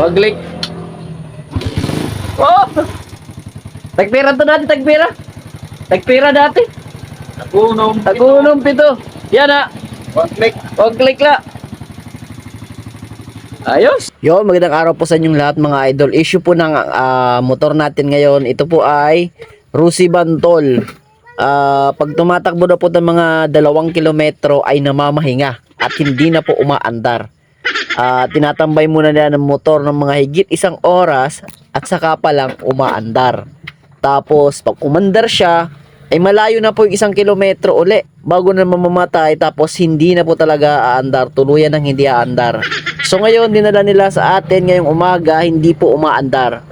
Waglik. Oh! Tagpira to dati, tagpira. Tagpira dati. Nagunom. Tagunong pito. Yan ah. One-click. Waglik la. Ayos. Yo, magandang araw po sa inyong lahat mga idol. Issue po ng ah, motor natin ngayon. Ito po ay Rusi Bantol. Ah, pag tumatakbo na po ng mga dalawang kilometro ay namamahinga at hindi na po umaandar. Ah, tinatambay muna nila ng motor ng mga higit isang oras at saka pa lang umaandar. Tapos pag umandar siya, ay malayo na po yung isang kilometro uli bago na mamamatay tapos hindi na po talaga aandar, tuluyan ng hindi aandar. So ngayon dinala nila sa atin ngayong umaga, hindi po umaandar.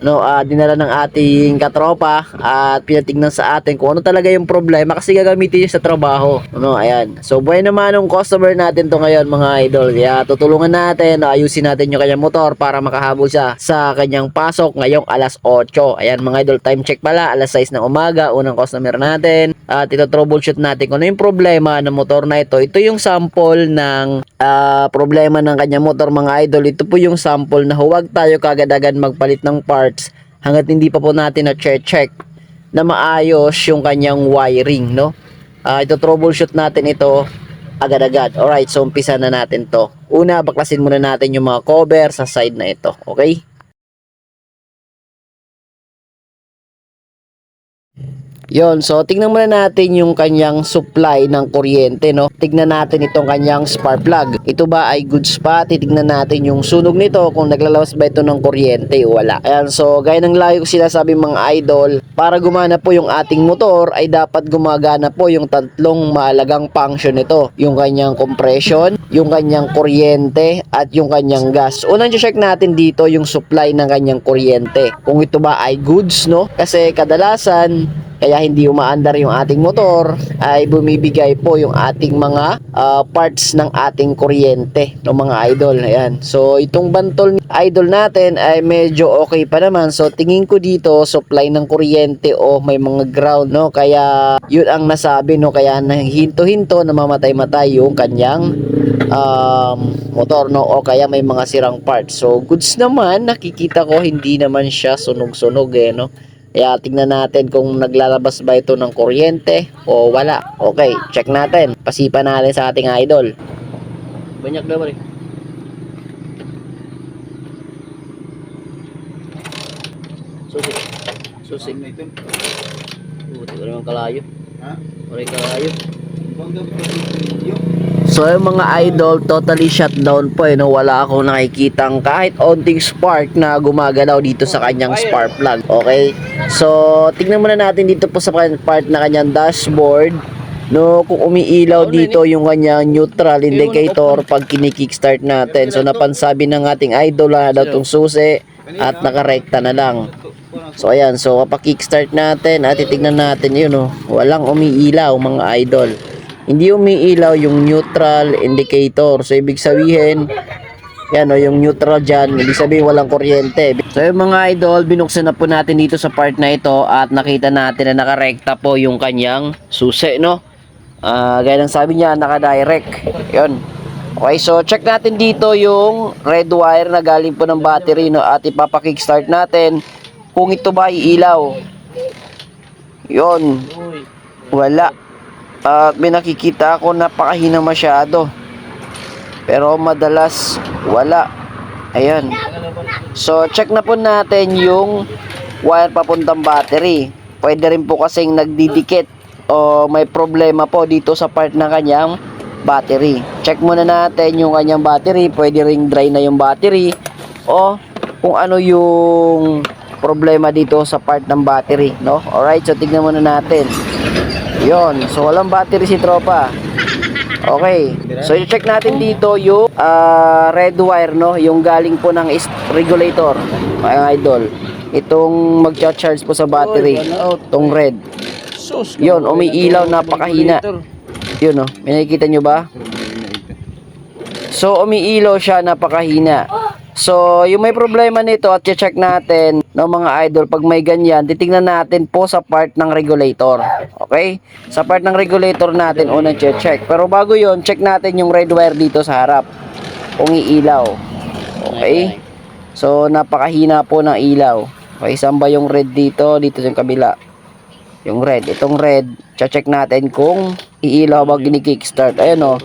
No, ah, dinala ng ating katropa at pinatignan sa atin kung ano talaga yung problema kasi gagamitin niya sa trabaho. No, ayan. So buhay naman ng customer natin to ngayon mga idol. Kaya tutulungan natin, no, ayusin natin yung kanyang motor para makahabol siya sa kanyang pasok ngayong alas 8. Ayan mga idol, time check pala, alas 6 ng umaga, unang customer natin. At ito troubleshoot natin kung ano yung problema ng motor na ito. Ito yung sample ng ah, problema ng kanyang motor mga idol. Ito po yung sample na huwag tayo kagadagan magpalit ng parts hanggat hindi pa po natin na check na maayos yung kanyang wiring, no? Ah, ito troubleshoot natin ito agad-agad. Alright, so umpisa na natin to. Una, baklasin muna natin yung mga cover sa side na ito, okay? Yon, so tingnan muna natin yung kanyang supply ng kuryente, no? Tignan natin itong kanyang spark plug. Ito ba ay goods pa? Titignan natin yung sunog nito kung naglalawas ba ito ng kuryente o wala. Ayan, so gaya ng layo ko sinasabi mga idol, para gumana po yung ating motor ay dapat gumagana po yung tatlong mahalagang function nito. Yung kanyang compression, yung kanyang kuryente, at yung kanyang gas. Unang check natin dito yung supply ng kanyang kuryente. Kung ito ba ay goods, no? Kasi kadalasan, kaya hindi umaandar yung ating motor ay bumibigay po yung ating mga ah, parts ng ating kuryente no mga idol. Ayan. So itong bantol ni idol natin ay medyo okay pa naman. So tingin ko dito supply ng kuryente o may mga ground no? Kaya yun ang nasabi no? Kaya hinto-hinto namamatay-matay yung kanyang um, motor no? O kaya may mga sirang parts. So goods naman nakikita ko hindi naman siya sunog-sunog eh no kaya tingnan natin kung naglalabas ba ito ng kuryente o wala. Okay, check natin. Pasipa natin sa ating idol. Banyak ba rin? Susi. Susi. Ano ito? Buti ko naman kalayo. Ha? Oray kalayo. Bang dapat ito video? So yung mga idol, totally shutdown po eh. No? Wala akong nakikitang kahit onting spark na gumagalaw dito sa kanyang spark plug. Okay? So, tingnan muna natin dito po sa part na kanyang dashboard. No, kung umiilaw dito yung kanyang neutral indicator pag kinikickstart natin. So, napansabi ng ating idol na daw itong susi at nakarekta na lang. So, ayan. So, kapag kickstart natin at titignan natin yun, oh, walang umiilaw mga idol hindi umiilaw yung neutral indicator. So, ibig sabihin, yan o, yung neutral dyan, ibig sabihin walang kuryente. So, yung mga idol, binuksan na po natin dito sa part na ito at nakita natin na nakarekta po yung kanyang susi, no? Ah, gaya ng sabi niya, naka-direct. Yun. Okay, so check natin dito yung red wire na galing po ng battery, no? At ipapakickstart natin kung ito ba iilaw. Yun. Wala. At may nakikita ako napakahina masyado. Pero madalas wala. Ayan. So check na po natin yung wire papuntang battery. Pwede rin po kasing nagdidikit o may problema po dito sa part ng kanyang battery. Check muna natin yung kanyang battery. Pwede ring dry na yung battery o kung ano yung problema dito sa part ng battery, no? Alright, so tignan muna natin. Yon, so walang battery si tropa. Okay. So i-check natin dito yung ah, red wire no, yung galing po ng regulator, mga idol. Itong magcha-charge po sa battery, itong red. Sus. Yon, umiilaw napakahina. Yun no, may nakikita nyo ba? So umiilaw siya napakahina. So, yung may problema nito at check natin ng mga idol pag may ganyan, titingnan natin po sa part ng regulator. Okay? Sa part ng regulator natin unang check. Pero bago yon check natin yung red wire dito sa harap. Kung iilaw. Okay? So, napakahina po ng ilaw. Okay, saan ba yung red dito? Dito yung kabila. Yung red. Itong red, check natin kung iilaw ba gini-kickstart. Ayan o.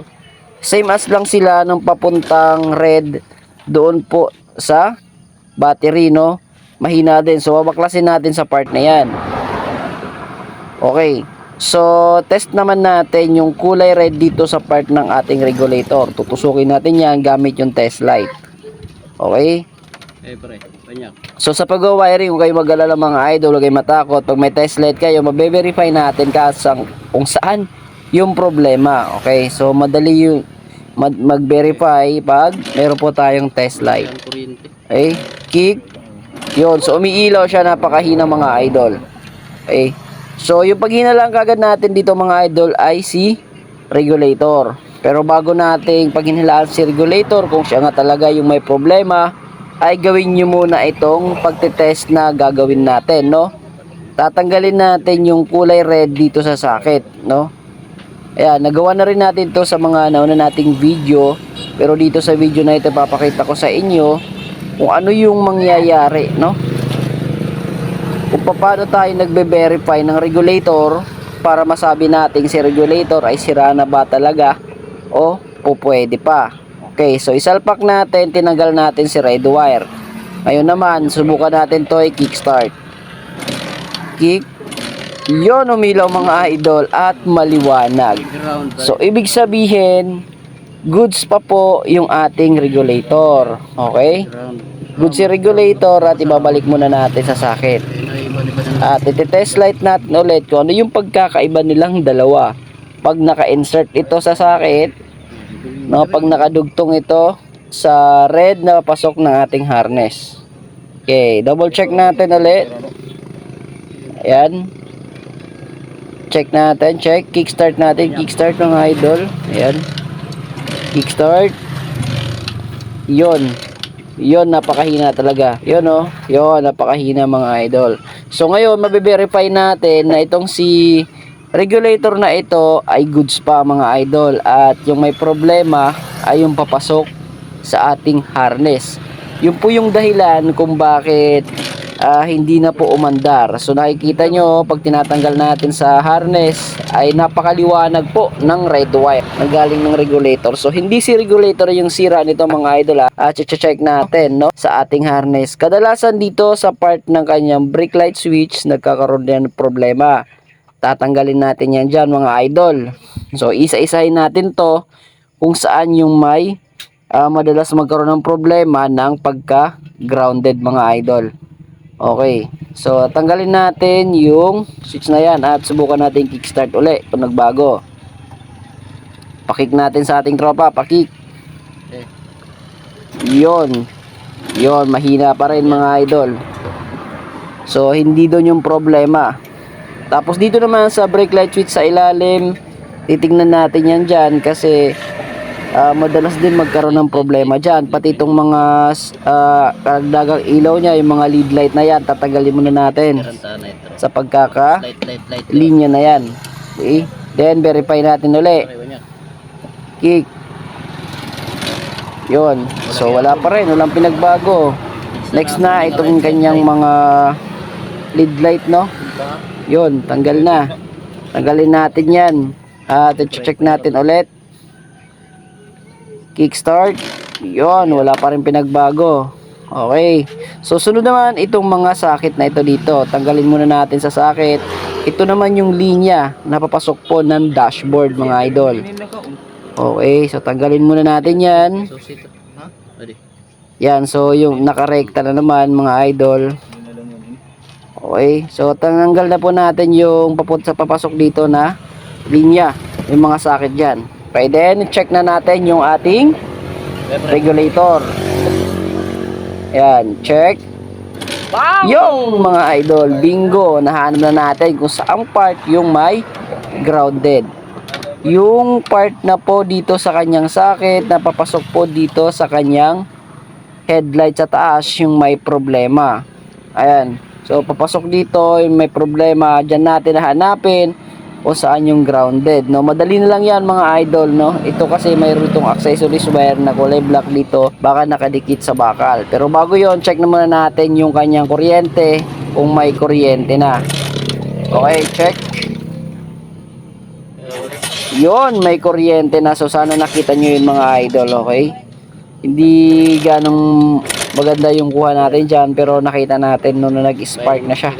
Same as lang sila nung papuntang red doon po sa battery, no? Mahina din. So, babaklasin natin sa part na yan. Okay. So, test naman natin yung kulay red dito sa part ng ating regulator. Tutusukin natin yan gamit yung test light. Okay? Eh, pre. So, sa pag-wiring, huwag kayo mag-alala mga idol, huwag kayo matakot. Pag may test light kayo, mabe-verify natin kasang kung saan yung problema. Okay? So, madali yung mag- mag-verify pag meron po tayong test light. Okay? Kick. Yun. So, umiilaw siya. Napakahina mga idol. Okay? So, yung paghina lang kagad natin dito mga idol ay si regulator. Pero bago nating paghinalaan si regulator, kung siya nga talaga yung may problema, ay gawin nyo muna itong pagtitest na gagawin natin, no? Tatanggalin natin yung kulay red dito sa socket, no? Ayan, nagawa na rin natin to sa mga nauna nating video. Pero dito sa video na ito, papakita ko sa inyo kung ano yung mangyayari, no? Kung paano tayo nagbe-verify ng regulator para masabi nating si regulator ay sira na ba talaga o o pwede pa. Okay, so isalpak natin, tinanggal natin si red wire. Ngayon naman, subukan natin to i-kickstart. Kick. Yon umilaw mga idol at maliwanag. So, ibig sabihin, goods pa po yung ating regulator. Okay? Goods si regulator at ibabalik muna natin sa ng At iti-test light natin ulit kung ano yung pagkakaiba nilang dalawa. Pag naka-insert ito sa socket, no, pag nakadugtong ito sa red na pasok ng ating harness. Okay, double check natin ulit. Ayan. Check natin, check. Kickstart natin, kickstart mga idol. Ayan. Kickstart. Yon. Yon, napakahina talaga. Yon oh. Yon, napakahina mga idol. So ngayon, mabe-verify natin na itong si regulator na ito ay goods pa mga idol at yung may problema ay yung papasok sa ating harness. Yun po yung dahilan kung bakit ah, hindi na po umandar. So nakikita nyo pag tinatanggal natin sa harness ay napakaliwanag po ng red wire na galing ng regulator. So hindi si regulator yung sira nito mga idol ah. At check natin no sa ating harness. Kadalasan dito sa part ng kanyang brake light switch nagkakaroon din ng problema. Tatanggalin natin yan dyan mga idol. So isa-isahin natin to kung saan yung may ah, madalas magkaroon ng problema ng pagka grounded mga idol. Okay. So, tanggalin natin yung switch na yan at subukan natin kickstart uli kung nagbago. Pakik natin sa ating tropa. Pakik. Yon. Yon. Mahina pa rin mga idol. So, hindi doon yung problema. Tapos dito naman sa brake light switch sa ilalim, titingnan natin yan dyan kasi ah, madalas din magkaroon ng problema dyan. Pati itong mga uh, ilaw niya, yung mga lead light na yan, tatagalin muna natin sa pagkaka linya na yan. Okay? Then, verify natin uli. Kick. Yun. So, wala pa rin. Walang pinagbago. Next na, itong kanyang mga lead light, no? Yun, tanggal na. Tanggalin natin yan. At check natin ulit. Kickstart. Yun, wala pa rin pinagbago. Okay. So, sunod naman itong mga sakit na ito dito. Tanggalin muna natin sa sakit. Ito naman yung linya na papasok po ng dashboard mga idol. Okay, so tanggalin muna natin yan. Yan, so yung nakarekta na naman mga idol. Okay, so tanggal na po natin yung paput sa papasok dito na linya, yung mga sakit dyan. Pwede, check na natin yung ating regulator. Yan, check. Yung mga idol, bingo, nahanap na natin kung saan part yung may grounded. Yung part na po dito sa kanyang sakit, na papasok po dito sa kanyang headlight sa taas, yung may problema. Ayan. So, papasok dito, yung may problema, dyan natin hahanapin kung saan yung grounded, no? Madali na lang yan mga idol, no? Ito kasi mayroon itong accessories wire na kulay black dito, baka nakadikit sa bakal. Pero bago yon check na muna natin yung kanyang kuryente, kung may kuryente na. Okay, check. Yon, may kuryente na. So, sana nakita nyo yun mga idol, okay? Hindi ganong maganda yung kuha natin dyan, pero nakita natin nung nag-spark na siya.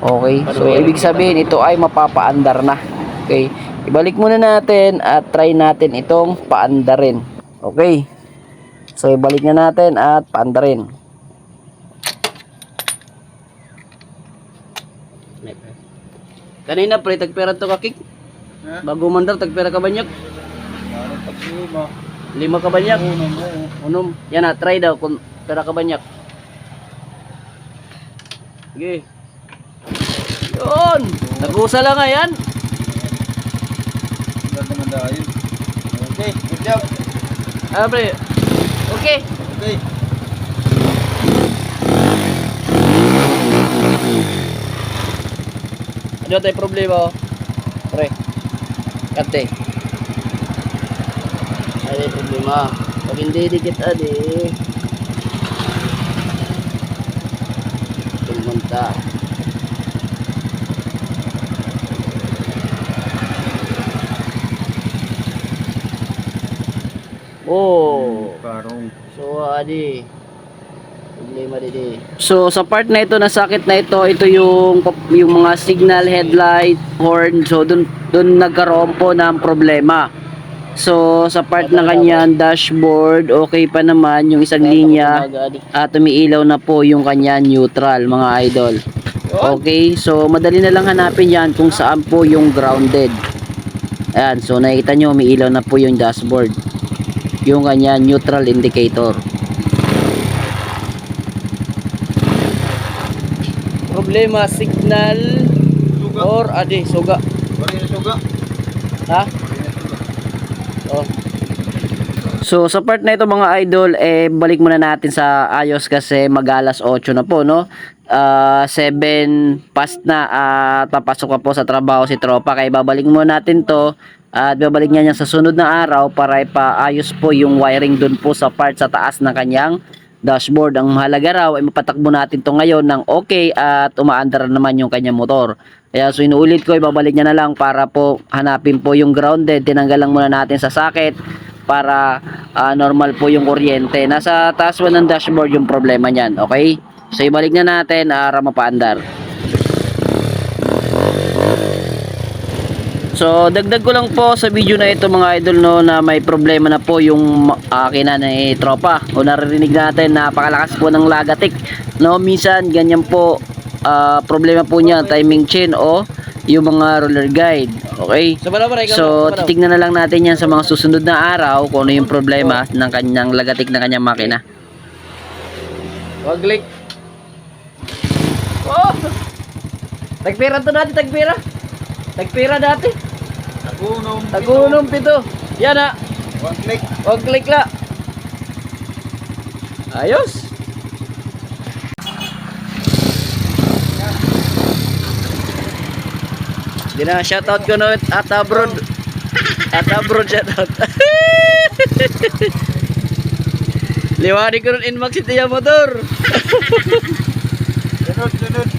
Okay, so ibig sabihin ito ay mapapaandar na. Okay, ibalik muna natin at try natin itong paandarin. Okay, so ibalik na natin at paandarin. Kanina pre, tagpera to kakik. Bago mandar, tagpera ka banyak. Lima ka banyak. Unom. Yan na, try daw kung pera ka banyak. Sige. Yun! Nagusa lang nga yan. Okay, good job. Ah, pre. Okay. Okay. Ano tayo problema oh? Pre. Kante. Ay, problema. Pag hindi dikit adi. Pumunta. Oh. Karong. So, adi. Problema didi. So sa part na ito na sakit na ito, ito yung yung mga signal headlight horn. So doon doon nagkaroon po ng problema. So sa part na kanyan dashboard, okay pa naman yung isang linya at umiilaw na po yung kanya neutral mga idol. Okay, so madali na lang hanapin yan kung saan po yung grounded. Ayan, so nakikita nyo umiilaw na po yung dashboard. Yung kanya neutral indicator. Problema signal Suga. or adi suga. Bari na suga. Ha? Oh. So sa part na ito mga idol, eh balik muna natin sa ayos kasi magalas 8 na po no. Ah 7 past na at papasok pa po sa trabaho si tropa kaya babalik muna natin to at babalik niya niya sa sunod na araw para ipaayos po yung wiring dun po sa part sa taas ng kanyang dashboard. Ang mahalaga raw ay mapatakbo natin to ngayon ng okay at umaandar naman yung kanyang motor. Kaya so inuulit ko, ibabalik niya na lang para po hanapin po yung grounded. Tinanggal lang muna natin sa socket para ah, normal po yung kuryente. Nasa taas po ng dashboard yung problema niyan, okay? So ibalik na natin para mapaandar. So dagdag ko lang po sa video na ito mga idol no na may problema na po yung akin na ni tropa. O naririnig natin napakalakas po ng lagatik. No minsan ganyan po ah, problema po niya timing chain o yung mga roller guide. Okay? So, titignan na lang natin yan sa mga susunod na araw kung ano yung problema ng kanyang lagatik ng kanyang makina. Wag click. Oh! Tagpira to dati, tagpira. Tagpira dati. Tagunong. Tagunong pito. Yan na. One click. Wag click la. Ayos. Di na, shoutout ko no at abroad. At abroad shoutout. Liwani ko nun inmax ito yung motor. Sunod, sunod.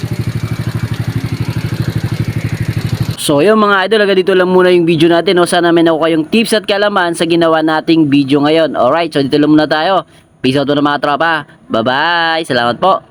So yun mga idol, hanggang dito lang muna yung video natin. No? Sana may nakuha kayong tips at kalaman sa ginawa nating video ngayon. Alright, so dito lang muna tayo. Peace out na mga tropa. Bye-bye. Salamat po.